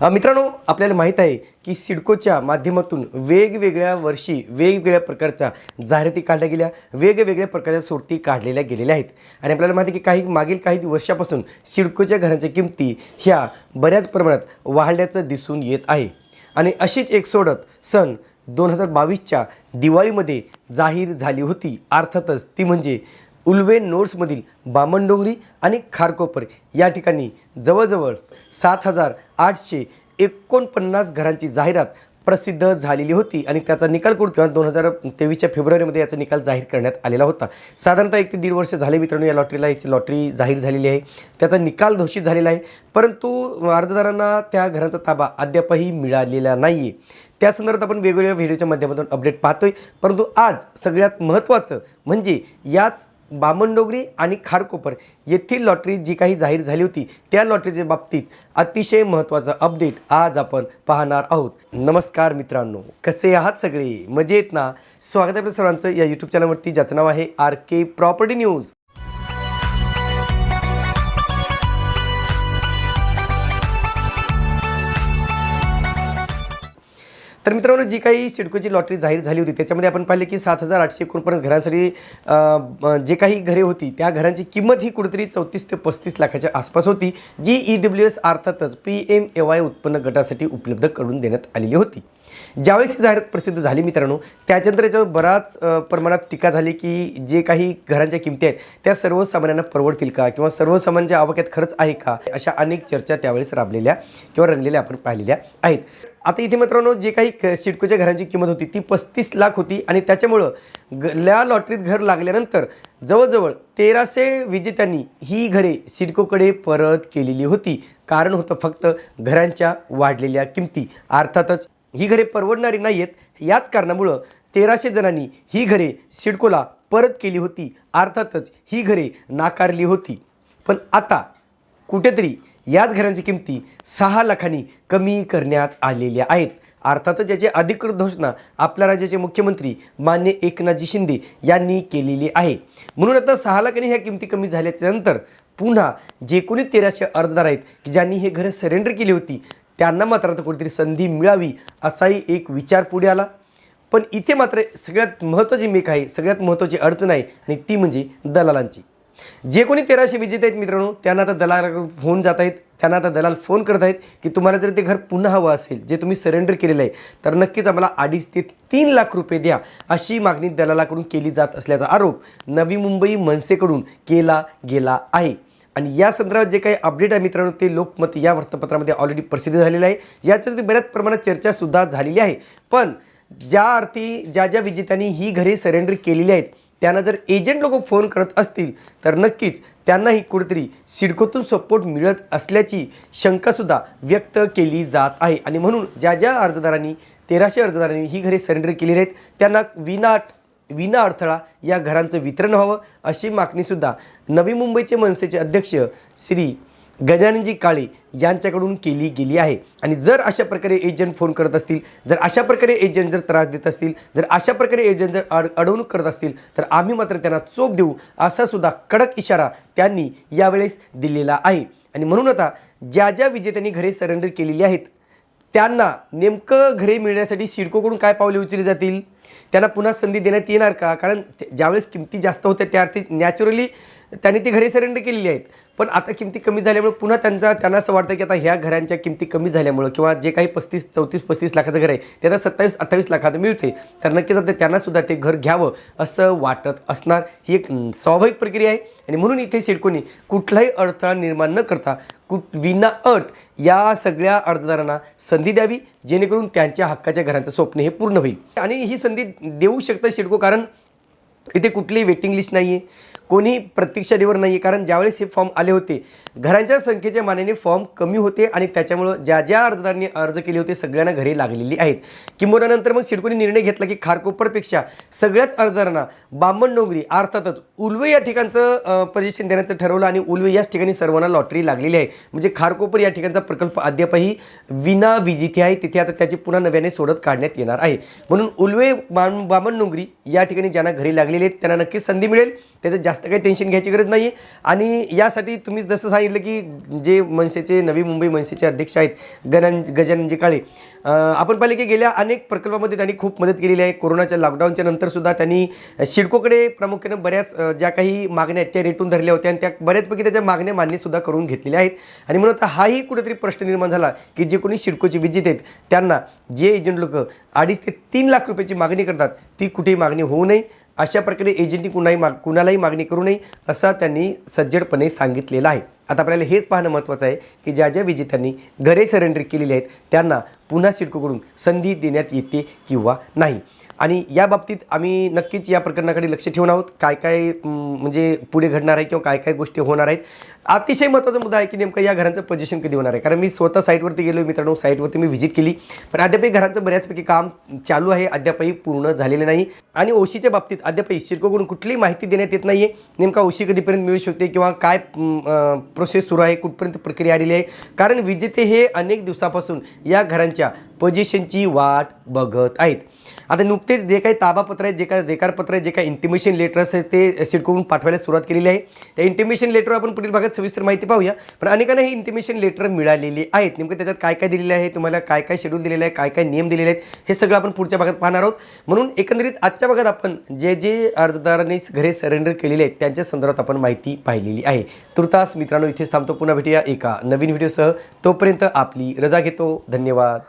मित्रांनो आपल्याला माहीत आहे की सिडकोच्या माध्यमातून वेगवेगळ्या वर्षी वेगवेगळ्या प्रकारच्या जाहिराती काढल्या गेल्या वेगवेगळ्या प्रकारच्या सोडती काढलेल्या गेलेल्या आहेत. आणि आपल्याला माहिती आहे की काही मागील काही वर्षापासून सिडकोच्या घरांच्या किमती ह्या बऱ्याच प्रमाणात वाढल्याचं दिसून येत आहे. आणि अशीच एक सोडत सन दोन हजार बावीसच्या दिवाळीमध्ये जाहीर झाली होती. अर्थातच ती म्हणजे उल्वे नोट्समधील बामणडोंगरी आणि खारकोपर या ठिकाणी जवळजवळ सात हजार आठशे एकोणपन्नास घरांची जाहिरात प्रसिद्ध झालेली होती आणि त्याचा निकाल कुठं दोन हजार तेवीसच्या फेब्रुवारीमध्ये याचा निकाल जाहीर करण्यात आलेला होता. साधारणतः एक ते दीड वर्ष झाले मित्रांनो या लॉटरीला याची लॉटरी जाहीर झालेली आहे. त्याचा निकाल घोषित झालेला आहे. परंतु अर्जदारांना त्या घरांचा ताबा अद्यापही मिळालेला नाही आहे त्या संदर्भात आपण वेगवेगळ्या व्हिडिओच्या माध्यमातून अपडेट पाहतोय. परंतु आज सगळ्यात महत्त्वाचं म्हणजे याच बामणडोगरी आणि खारकोपर येथील लॉटरी जी काही जाहीर झाली होती त्या लॉटरीच्या बाबतीत अतिशय महत्त्वाचं अपडेट आज आपण पाहणार आहोत. नमस्कार मित्रांनो कसे आहात सगळे? मजेत ना? स्वागत आहे आपल्या सर्वांचं या यूट्यूब चॅनलवरती ज्याचं नाव आहे आर के प्रॉपर्टी न्यूज तर मित्रांनो जी काही सिडकोची लॉटरी जाहीर झाली होती त्याच्यामध्ये आपण पाहिले की सात हजार आठशे एकोणपन्नास घरांसाठी जे काही घरे होती त्या घरांची किंमत ही कुठेतरी चौतीस ते पस्तीस लाखाच्या आसपास होती जी ई डब्ल्यू एस अर्थातच पी एम ए वाय उत्पन्न गटासाठी उपलब्ध करून देण्यात आलेली होती. ज्यावेळेस ही जाहिरात प्रसिद्ध झाली मित्रांनो त्याच्यानंतर याच्यावर बराच प्रमाणात टीका झाली की जे काही घरांच्या किमती आहेत त्या सर्वसामान्यांना परवडतील का? किंवा सर्वसामान्यांच्या आवाक्यात खरंच आहे का? अशा अनेक चर्चा त्यावेळेस राबलेल्या किंवा रंगलेल्या आपण पाहिलेल्या आहेत. आता इथे मित्रांनो जे काही क- सिडकोच्या घरांची किंमत होती ती पस्तीस लाख होती आणि त्याच्यामुळं गल्या लॉटरीत घर लागल्यानंतर जवळजवळ तेराशे विजेत्यांनी ही घरे सिडकोकडे परत केलेली होती. कारण होतं फक्त घरांच्या वाढलेल्या किमती. अर्थातच ही घरे परवडणारी नाही आहेत याच कारणामुळं तेराशे जणांनी ही घरे सिडकोला परत केली होती. अर्थातच ही घरे नाकारली होती. पण आता कुठेतरी याच घरांची किमती सहा लाखांनी कमी करण्यात आलेल्या आहेत. अर्थातच याची अधिकृत घोषणा आपल्या राज्याचे मुख्यमंत्री मान्य एकनाथजी शिंदे यांनी केलेली आहे. म्हणून आता सहा लाखांनी ह्या किमती कमी झाल्याच्यानंतर पुन्हा जे कोणी तेराशे अर्जदार आहेत की ज्यांनी हे घरं सरेंडर केली होती त्यांना मात्र आता कुठेतरी संधी मिळावी असाही एक विचार पुढे आला. पण इथे मात्र सगळ्यात महत्त्वाची मेक आहे सगळ्यात महत्त्वाची अडचण आहे आणि ती म्हणजे दलालांची. जे कोणी तेराशे विजेते आहेत मित्रांनो त्यांना आता दलालाकडून फोन जात आहेत त्यांना आता दलाल फोन करत आहेत की तुम्हाला जर ते घर पुन्हा हवं असेल जे तुम्ही सरेंडर केलेलं आहे तर नक्कीच आम्हाला अडीच ते तीन लाख रुपये द्या अशी मागणी दलालाकडून केली जात असल्याचा आरोप नवी मुंबई मनसेकडून केला गेला आहे. आणि या संदर्भात जे काही अपडेट आहे मित्रांनो ते लोकमत या वृत्तपत्रामध्ये ऑलरेडी प्रसिद्ध झालेलं आहे. याच्यावरती बऱ्याच प्रमाणात चर्चासुद्धा झालेली आहे. पण ज्या अर्थी ज्या ज्या विजेत्यांनी ही घरे सरेंडर केलेली आहेत त्यांना जर एजंट लोक फोन करत असतील तर नक्कीच त्यांनाही कुठेतरी सिडकोतून सपोर्ट मिळत असल्याची शंकासुद्धा व्यक्त केली जात आहे. आणि म्हणून ज्या ज्या अर्जदारांनी तेराशे अर्जदारांनी ही घरे सरेंडर केलेली आहेत त्यांना विनाट विना अडथळा या घरांचं वितरण व्हावं अशी मागणीसुद्धा नवी मुंबईचे मनसेचे अध्यक्ष श्री गजाननजी काळे यांच्याकडून केली गेली आहे. आणि जर अशा प्रकारे एजंट फोन करत असतील जर अशा प्रकारे एजंट जर त्रास देत असतील जर अशा प्रकारे एजंट जर अड अडवणूक करत असतील तर आम्ही मात्र त्यांना चोप देऊ असा सुद्धा कडक इशारा त्यांनी यावेळेस दिलेला आहे. आणि म्हणून आता ज्या ज्या विजेत्यांनी घरे सरेंडर केलेली आहेत त्यांना नेमकं घरे मिळण्यासाठी सिडकोकडून काय पावले उचलली जातील? त्यांना पुन्हा संधी देण्यात येणार का? कारण ज्यावेळेस किमती जास्त होत्या त्या अर्थी नॅचरली त्यांनी ती घरे सरेंडर केलेली आहेत. पण आता किमती कमी झाल्यामुळे पुन्हा त्यांचा त्यांना असं वाटतं की आता ह्या घरांच्या किमती कमी झाल्यामुळं किंवा जे काही पस्तीस चौतीस पस्तीस लाखाचं घर आहे ते आता सत्तावीस अठ्ठावीस लाखात मिळते तर नक्कीच आता त्यांनासुद्धा ते घर घ्यावं असं वाटत असणार ही एक स्वाभाविक प्रक्रिया आहे. आणि म्हणून इथे सिडकोनी कुठलाही अडथळा निर्माण न करता कुठ विना अट या सगळ्या अर्जदारांना संधी द्यावी जेणेकरून त्यांच्या हक्काच्या घरांचं स्वप्न हे पूर्ण होईल. आणि ही संधी देऊ शकतं सिडको कारण इथे कुठलीही वेटिंग लिस्ट नाही आहे कोणी प्रतीक्षादेवर नाही आहे कारण ज्यावेळेस हे फॉर्म आले होते घरांच्या संख्येच्या मानाने फॉर्म कमी होते आणि त्याच्यामुळं ज्या ज्या अर्जदारांनी अर्ज केले होते सगळ्यांना घरे लागलेली आहेत. किंबोनानंतर मग सिडकोने निर्णय घेतला की खारकोपरपेक्षा सगळ्याच अर्जदारांना बामण डोंगरी अर्थातच उल्वे या ठिकाणचं पोझिशन देण्याचं ठरवलं आणि उल्वे याच ठिकाणी सर्वांना लॉटरी लागलेली आहे. म्हणजे खारकोपर या ठिकाणचा प्रकल्प अद्यापही विना विजेते आहे. तिथे आता त्याची पुन्हा नव्याने सोडत काढण्यात येणार आहे. म्हणून उल्वे बाम बामण डोंगरी या ठिकाणी ज्यांना घरी लागलेली आहेत त्यांना नक्कीच संधी मिळेल. त्याचं जास्त काही टेन्शन घ्यायची गरज नाही आणि यासाठी तुम्ही जसं सांगितलं की जे मनसेचे नवी मुंबई मनसेचे अध्यक्ष आहेत गणन गजाननजी काळे आपण पाहिले की गेल्या अनेक प्रकल्पामध्ये त्यांनी खूप मदत केलेली आहे. कोरोनाच्या लॉकडाऊनच्या नंतरसुद्धा त्यांनी सिडकोकडे प्रामुख्याने बऱ्याच ज्या काही मागण्या आहेत त्या रेटून धरल्या होत्या आणि त्या बऱ्याचपैकी त्याच्या मागण्या मान्यसुद्धा करून घेतलेल्या आहेत. आणि म्हणून आता हाही कुठेतरी प्रश्न निर्माण झाला की जे कोणी सिडकोचे विजेत आहेत त्यांना जे एजंट लोक अडीच ते तीन लाख रुपयाची मागणी करतात ती कुठेही मागणी होऊ नये. अशा प्रकारे एजंटनी कुणाही माग कुणालाही मागणी करू नये असा त्यांनी सज्जडपणे सांगितलेला आहे. आता आपल्याला हेच पाहणं महत्त्वाचं आहे की ज्या ज्या विजेत्यांनी घरे सरेंडर केलेली आहेत त्यांना पुन्हा सिडकोकडून संधी देण्यात येते किंवा नाही. आणि या बाबतीत आम्ही नक्कीच या प्रकरणाकडे लक्ष ठेवून आहोत. काय काय म्हणजे पुढे घडणार आहे किंवा काय काय गोष्टी होणार आहेत. अतिशय महत्त्वाचा मुद्दा आहे की नेमकं या घरांचं पोझिशन कधी होणार आहे. कारण मी स्वतः साईटवरती गेलो मित्रांनो साईटवरती मी व्हिजिट केली. पण अद्यापही घरांचं बऱ्याचपैकी काम चालू आहे अद्यापही पूर्ण झालेलं नाही. आणि ओशीच्या बाबतीत अद्यापही सिडकोकडून कुठलीही माहिती देण्यात येत नाही आहे नेमका ओशी कधीपर्यंत मिळू शकते किंवा काय प्रोसेस सुरू आहे कुठपर्यंत प्रक्रिया आलेली आहे? कारण विजेते हे अनेक दिवसापासून या घरांच्या पोझिशनची वाट बघत आहेत. आता नुकतेच जे काही ताबापत्र आहेत जे काय देकारपत्र आहे जे काही इंटिमेशन लेटर्स आहेत ते सिडकोकडून पाठवायला सुरुवात केलेली आहे. त्या इंटिमेशन लेटर आपण पुढील भागात सविस्तर माहिती पाहूया. पण अनेकांना हे इंटिमेशन लेटर मिळालेली आहेत. नेमकं त्याच्यात काय काय दिलेलं आहे तुम्हाला काय काय शेड्यूल दिलेलं आहे काय काय नियम दिलेले आहेत हे सगळं आपण पुढच्या भागात पाहणार आहोत. म्हणून एकंदरीत आजच्या भागात आपण जे जे अर्जदारांनी घरे सरेंडर केलेले आहेत त्यांच्या संदर्भात आपण माहिती पाहिलेली आहे. तुर्तास मित्रांनो इथेच थांबतो. पुन्हा भेटूया एका नवीन व्हिडिओसह तोपर्यंत आपली रजा घेतो. धन्यवाद.